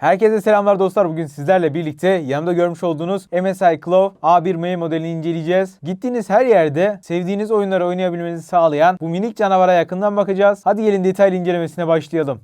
Herkese selamlar dostlar. Bugün sizlerle birlikte yanımda görmüş olduğunuz MSI Claw A1M modelini inceleyeceğiz. Gittiğiniz her yerde sevdiğiniz oyunları oynayabilmenizi sağlayan bu minik canavara yakından bakacağız. Hadi gelin detaylı incelemesine başlayalım.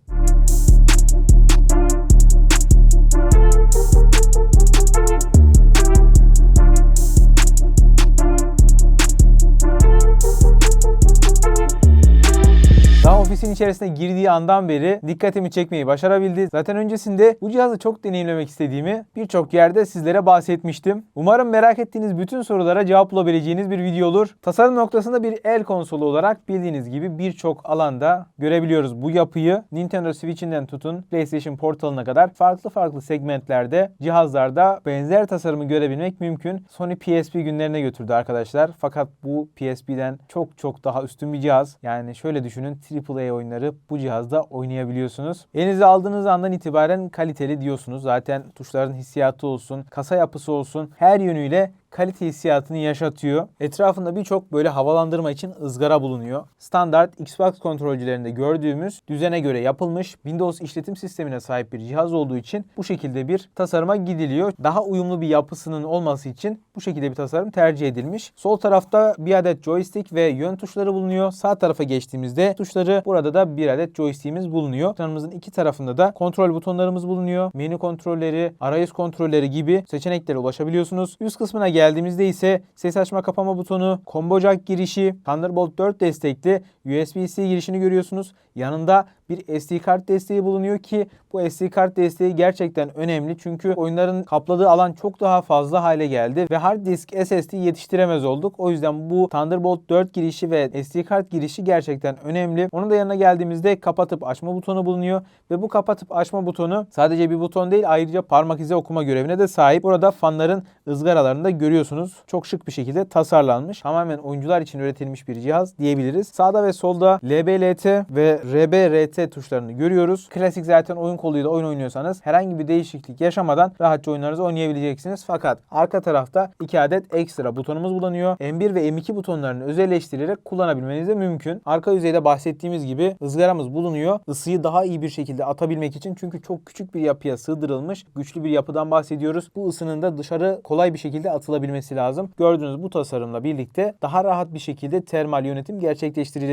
Ofisin içerisine girdiği andan beri dikkatimi çekmeyi başarabildi. Zaten öncesinde bu cihazı çok deneyimlemek istediğimi birçok yerde sizlere bahsetmiştim. Umarım merak ettiğiniz bütün sorulara cevap bulabileceğiniz bir video olur. Tasarım noktasında bir el konsolu olarak bildiğiniz gibi birçok alanda görebiliyoruz bu yapıyı. Nintendo Switch'inden tutun PlayStation Portal'ına kadar farklı farklı segmentlerde cihazlarda benzer tasarımı görebilmek mümkün. Sony PSP günlerine götürdü arkadaşlar. Fakat bu PSP'den çok çok daha üstün bir cihaz. Yani şöyle düşünün AAA oyunları bu cihazda oynayabiliyorsunuz. Elinize aldığınız andan itibaren kaliteli diyorsunuz. Zaten tuşların hissiyatı olsun, kasa yapısı olsun her yönüyle kalite hissiyatını yaşatıyor. Etrafında birçok böyle havalandırma için ızgara bulunuyor. Standart Xbox kontrolcülerinde gördüğümüz düzene göre yapılmış Windows işletim sistemine sahip bir cihaz olduğu için bu şekilde bir tasarıma gidiliyor. Daha uyumlu bir yapısının olması için bu şekilde bir tasarım tercih edilmiş. Sol tarafta bir adet joystick ve yön tuşları bulunuyor. Sağ tarafa geçtiğimizde tuşları burada da bir adet joystick'imiz bulunuyor. Ekranımızın iki tarafında da kontrol butonlarımız bulunuyor. Menü kontrolleri, arayüz kontrolleri gibi seçeneklere ulaşabiliyorsunuz. Üst kısmına geldiğimizde ise ses açma kapama butonu, combo jack girişi, Thunderbolt 4 destekli USB-C girişini görüyorsunuz. Yanında bir SD kart desteği bulunuyor ki bu SD kart desteği gerçekten önemli. Çünkü oyunların kapladığı alan çok daha fazla hale geldi ve hard disk SSD yetiştiremez olduk. O yüzden bu Thunderbolt 4 girişi ve SD kart girişi gerçekten önemli. Onun da yanına geldiğimizde kapatıp açma butonu bulunuyor ve bu kapatıp açma butonu sadece bir buton değil ayrıca parmak izi okuma görevine de sahip. Burada fanların ızgaralarını da görüyorsunuz. Çok şık bir şekilde tasarlanmış. Tamamen oyuncular için üretilmiş bir cihaz diyebiliriz. Sağda ve solda LBLT ve RBRT tuşlarını görüyoruz. Klasik zaten oyun koluyla oyun oynuyorsanız herhangi bir değişiklik yaşamadan rahatça oyunlarınızı oynayabileceksiniz. Fakat arka tarafta 2 adet ekstra butonumuz bulunuyor. M1 ve M2 butonlarını özelleştirerek kullanabilmeniz de mümkün. Arka yüzeyde bahsettiğimiz gibi ızgaramız bulunuyor. Isıyı daha iyi bir şekilde atabilmek için çünkü çok küçük bir yapıya sığdırılmış güçlü bir yapıdan bahsediyoruz. Bu ısının da dışarı kolay bir şekilde atılabilmesi lazım. Gördüğünüz bu tasarımla birlikte daha rahat bir şekilde termal yönetim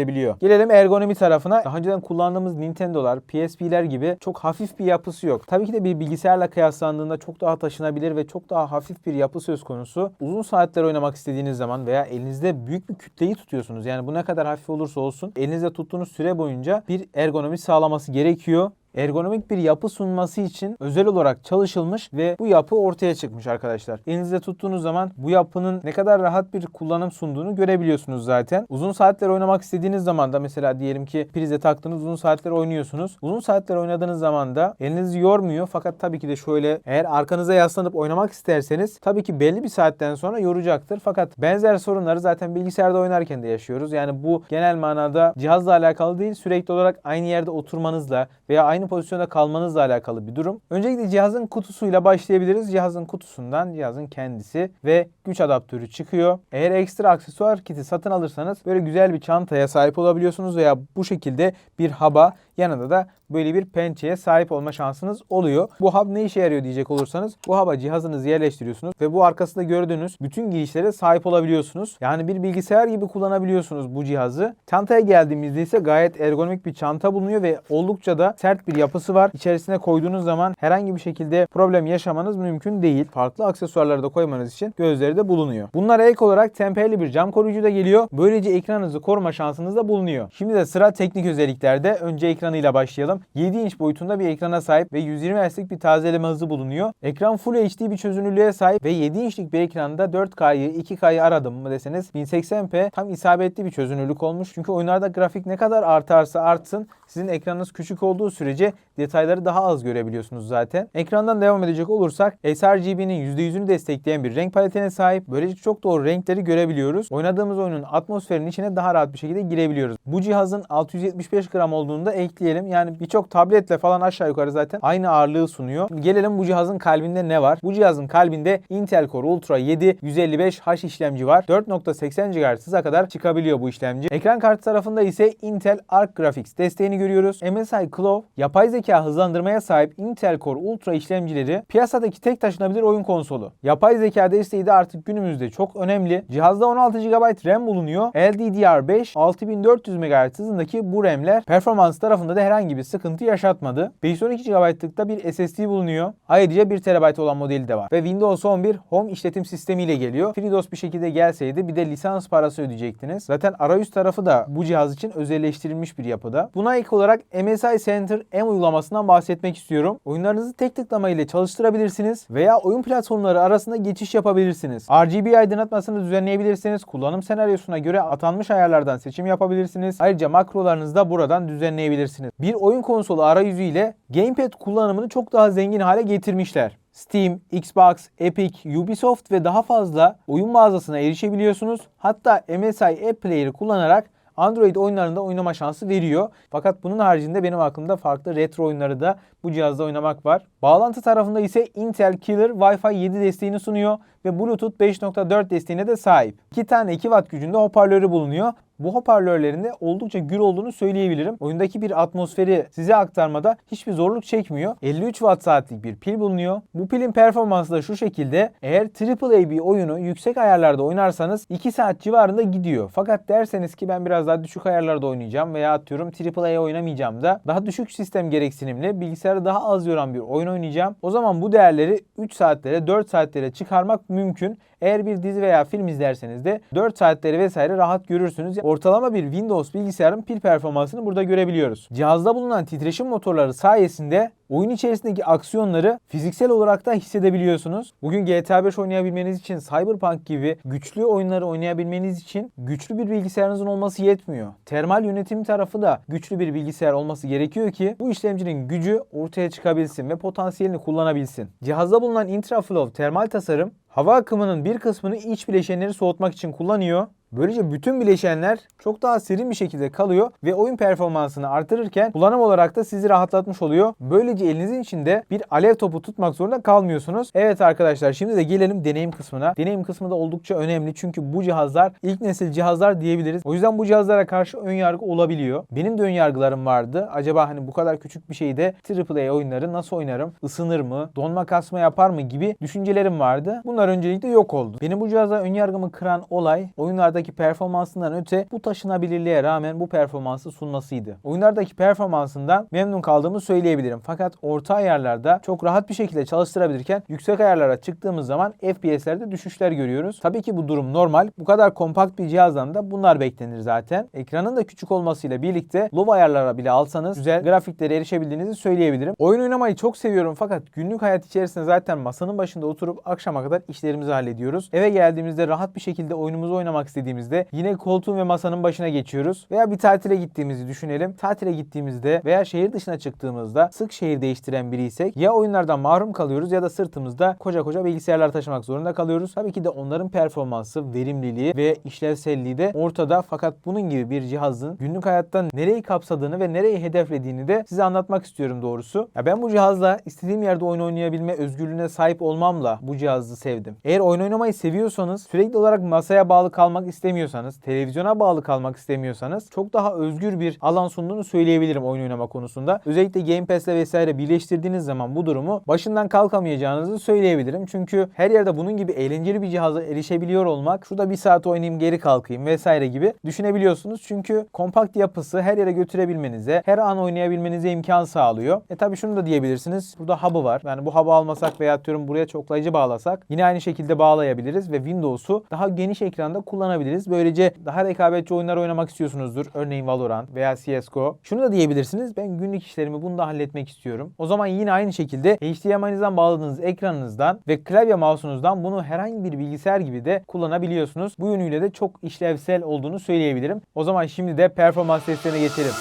gerçekleştirilebiliyor. Gelelim ergonomi tarafına. Daha önceden kullandığımız Nintendo'lar, PSP'ler gibi çok hafif bir yapısı yok. Tabii ki de bir bilgisayarla kıyaslandığında çok daha taşınabilir ve çok daha hafif bir yapı söz konusu. Uzun saatler oynamak istediğiniz zaman veya elinizde büyük bir kütleyi tutuyorsunuz. Yani bu ne kadar hafif olursa olsun elinizde tuttuğunuz süre boyunca bir ergonomi sağlaması gerekiyor ergonomik bir yapı sunması için özel olarak çalışılmış ve bu yapı ortaya çıkmış arkadaşlar. Elinizde tuttuğunuz zaman bu yapının ne kadar rahat bir kullanım sunduğunu görebiliyorsunuz zaten. Uzun saatler oynamak istediğiniz zaman da mesela diyelim ki prize taktınız uzun saatler oynuyorsunuz. Uzun saatler oynadığınız zaman da elinizi yormuyor fakat tabii ki de şöyle eğer arkanıza yaslanıp oynamak isterseniz tabii ki belli bir saatten sonra yoracaktır. Fakat benzer sorunları zaten bilgisayarda oynarken de yaşıyoruz. Yani bu genel manada cihazla alakalı değil sürekli olarak aynı yerde oturmanızla veya aynı pozisyonda kalmanızla alakalı bir durum. Öncelikle cihazın kutusuyla başlayabiliriz. Cihazın kutusundan cihazın kendisi ve güç adaptörü çıkıyor. Eğer ekstra aksesuar kiti satın alırsanız böyle güzel bir çantaya sahip olabiliyorsunuz veya bu şekilde bir haba yanında da böyle bir pençeye sahip olma şansınız oluyor. Bu hub ne işe yarıyor diyecek olursanız bu haba cihazınızı yerleştiriyorsunuz ve bu arkasında gördüğünüz bütün girişlere sahip olabiliyorsunuz. Yani bir bilgisayar gibi kullanabiliyorsunuz bu cihazı. Çantaya geldiğimizde ise gayet ergonomik bir çanta bulunuyor ve oldukça da sert bir yapısı var. İçerisine koyduğunuz zaman herhangi bir şekilde problem yaşamanız mümkün değil. Farklı aksesuarları da koymanız için gözleri de bulunuyor. Bunlara ek olarak temperli bir cam koruyucu da geliyor. Böylece ekranınızı koruma şansınız da bulunuyor. Şimdi de sıra teknik özelliklerde. Önce ekranıyla başlayalım. 7 inç boyutunda bir ekrana sahip ve 120 Hz'lik bir tazeleme hızı bulunuyor. Ekran Full HD bir çözünürlüğe sahip ve 7 inçlik bir ekranda 4K'yı 2K'yı aradım mı deseniz 1080p tam isabetli bir çözünürlük olmuş. Çünkü oyunlarda grafik ne kadar artarsa artsın sizin ekranınız küçük olduğu sürece detayları daha az görebiliyorsunuz zaten. Ekrandan devam edecek olursak sRGB'nin %100'ünü destekleyen bir renk paletine sahip. Böylece çok doğru renkleri görebiliyoruz. Oynadığımız oyunun atmosferinin içine daha rahat bir şekilde girebiliyoruz. Bu cihazın 675 gram olduğunu da ekleyelim. Yani birçok tabletle falan aşağı yukarı zaten aynı ağırlığı sunuyor. Gelelim bu cihazın kalbinde ne var? Bu cihazın kalbinde Intel Core Ultra 7 155H işlemci var. 4.80 GHz hıza kadar çıkabiliyor bu işlemci. Ekran kartı tarafında ise Intel Arc Graphics desteğini görüyoruz. MSI Clove yapay zeka hızlandırmaya sahip Intel Core Ultra işlemcileri piyasadaki tek taşınabilir oyun konsolu. Yapay zeka desteği de artık günümüzde çok önemli. Cihazda 16 GB RAM bulunuyor. LDDR5 6400 MHz hızındaki bu RAM'ler performans tarafında da herhangi bir sıkıntı yaşatmadı. 512 GB'lık da bir SSD bulunuyor. Ayrıca 1 TB olan modeli de var. Ve Windows 11 Home işletim sistemiyle geliyor. FreeDOS bir şekilde gelseydi bir de lisans parası ödeyecektiniz. Zaten arayüz tarafı da bu cihaz için özelleştirilmiş bir yapıda. Buna ek olarak MSI Center M uygulamasından bahsetmek istiyorum. Oyunlarınızı tek tıklama ile çalıştırabilirsiniz veya oyun platformları arasında geçiş yapabilirsiniz. RGB aydınlatmasını düzenleyebilirsiniz. Kullanım senaryosuna göre atanmış ayarlardan seçim yapabilirsiniz. Ayrıca makrolarınızı da buradan düzenleyebilirsiniz. Bir oyun konsolu arayüzü ile Gamepad kullanımını çok daha zengin hale getirmişler. Steam, Xbox, Epic, Ubisoft ve daha fazla oyun mağazasına erişebiliyorsunuz. Hatta MSI App Player'ı kullanarak Android oyunlarında oynama şansı veriyor. Fakat bunun haricinde benim aklımda farklı retro oyunları da bu cihazda oynamak var. Bağlantı tarafında ise Intel Killer Wi-Fi 7 desteğini sunuyor ve Bluetooth 5.4 desteğine de sahip. 2 tane 2 watt gücünde hoparlörü bulunuyor. Bu hoparlörlerin de oldukça gür olduğunu söyleyebilirim. Oyundaki bir atmosferi size aktarmada hiçbir zorluk çekmiyor. 53 watt saatlik bir pil bulunuyor. Bu pilin performansı da şu şekilde. Eğer AAA bir oyunu yüksek ayarlarda oynarsanız 2 saat civarında gidiyor. Fakat derseniz ki ben biraz daha düşük ayarlarda oynayacağım veya atıyorum AAA oynamayacağım da daha düşük sistem gereksinimli bilgisayarı daha az yoran bir oyun oynayacağım. O zaman bu değerleri 3 saatlere 4 saatlere çıkarmak mümkün. Eğer bir dizi veya film izlerseniz de 4 saatleri vesaire rahat görürsünüz. Ortalama bir Windows bilgisayarın pil performansını burada görebiliyoruz. Cihazda bulunan titreşim motorları sayesinde oyun içerisindeki aksiyonları fiziksel olarak da hissedebiliyorsunuz. Bugün GTA 5 oynayabilmeniz için Cyberpunk gibi güçlü oyunları oynayabilmeniz için güçlü bir bilgisayarınızın olması yetmiyor. Termal yönetim tarafı da güçlü bir bilgisayar olması gerekiyor ki bu işlemcinin gücü ortaya çıkabilsin ve potansiyelini kullanabilsin. Cihazda bulunan Intraflow termal tasarım hava akımının bir kısmını iç bileşenleri soğutmak için kullanıyor. Böylece bütün bileşenler çok daha serin bir şekilde kalıyor ve oyun performansını artırırken kullanım olarak da sizi rahatlatmış oluyor. Böylece elinizin içinde bir alev topu tutmak zorunda kalmıyorsunuz. Evet arkadaşlar şimdi de gelelim deneyim kısmına. Deneyim kısmı da oldukça önemli çünkü bu cihazlar ilk nesil cihazlar diyebiliriz. O yüzden bu cihazlara karşı ön yargı olabiliyor. Benim de ön yargılarım vardı. Acaba hani bu kadar küçük bir şeyde AAA oyunları nasıl oynarım? Isınır mı? Donma kasma yapar mı? gibi düşüncelerim vardı. Bunlar öncelikle yok oldu. Benim bu cihazda ön yargımı kıran olay oyunlarda oyunlardaki performansından öte bu taşınabilirliğe rağmen bu performansı sunmasıydı. Oyunlardaki performansından memnun kaldığımı söyleyebilirim. Fakat orta ayarlarda çok rahat bir şekilde çalıştırabilirken yüksek ayarlara çıktığımız zaman FPS'lerde düşüşler görüyoruz. Tabii ki bu durum normal. Bu kadar kompakt bir cihazdan da bunlar beklenir zaten. Ekranın da küçük olmasıyla birlikte low ayarlara bile alsanız güzel grafiklere erişebildiğinizi söyleyebilirim. Oyun oynamayı çok seviyorum fakat günlük hayat içerisinde zaten masanın başında oturup akşama kadar işlerimizi hallediyoruz. Eve geldiğimizde rahat bir şekilde oyunumuzu oynamak istediğimiz gittiğimizde yine koltuğun ve masanın başına geçiyoruz. Veya bir tatile gittiğimizi düşünelim. Tatile gittiğimizde veya şehir dışına çıktığımızda sık şehir değiştiren biriysek ya oyunlardan mahrum kalıyoruz ya da sırtımızda koca koca bilgisayarlar taşımak zorunda kalıyoruz. Tabii ki de onların performansı, verimliliği ve işlevselliği de ortada. Fakat bunun gibi bir cihazın günlük hayattan nereyi kapsadığını ve nereyi hedeflediğini de size anlatmak istiyorum doğrusu. Ya ben bu cihazla istediğim yerde oyun oynayabilme özgürlüğüne sahip olmamla bu cihazı sevdim. Eğer oyun oynamayı seviyorsanız sürekli olarak masaya bağlı kalmak istemiyorsanız, televizyona bağlı kalmak istemiyorsanız çok daha özgür bir alan sunduğunu söyleyebilirim oyun oynama konusunda. Özellikle Game Pass'le vesaire birleştirdiğiniz zaman bu durumu başından kalkamayacağınızı söyleyebilirim. Çünkü her yerde bunun gibi eğlenceli bir cihaza erişebiliyor olmak, şurada bir saat oynayayım geri kalkayım vesaire gibi düşünebiliyorsunuz. Çünkü kompakt yapısı her yere götürebilmenize, her an oynayabilmenize imkan sağlıyor. E tabi şunu da diyebilirsiniz. Burada hub'ı var. Yani bu hub'ı almasak veya atıyorum buraya çoklayıcı bağlasak yine aynı şekilde bağlayabiliriz ve Windows'u daha geniş ekranda kullanabiliriz. Böylece daha rekabetçi oyunlar oynamak istiyorsunuzdur. Örneğin Valorant veya CSGO. Şunu da diyebilirsiniz. Ben günlük işlerimi bunda halletmek istiyorum. O zaman yine aynı şekilde HDMI'nizden bağladığınız ekranınızdan ve klavye mouse'unuzdan bunu herhangi bir bilgisayar gibi de kullanabiliyorsunuz. Bu yönüyle de çok işlevsel olduğunu söyleyebilirim. O zaman şimdi de performans testlerine geçelim.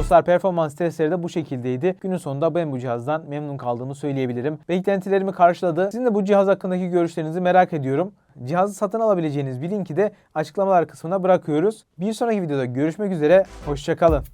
Dostlar performans testleri de bu şekildeydi. Günün sonunda ben bu cihazdan memnun kaldığımı söyleyebilirim. Beklentilerimi karşıladı. Sizin de bu cihaz hakkındaki görüşlerinizi merak ediyorum. Cihazı satın alabileceğiniz bir linki de açıklamalar kısmına bırakıyoruz. Bir sonraki videoda görüşmek üzere. Hoşçakalın.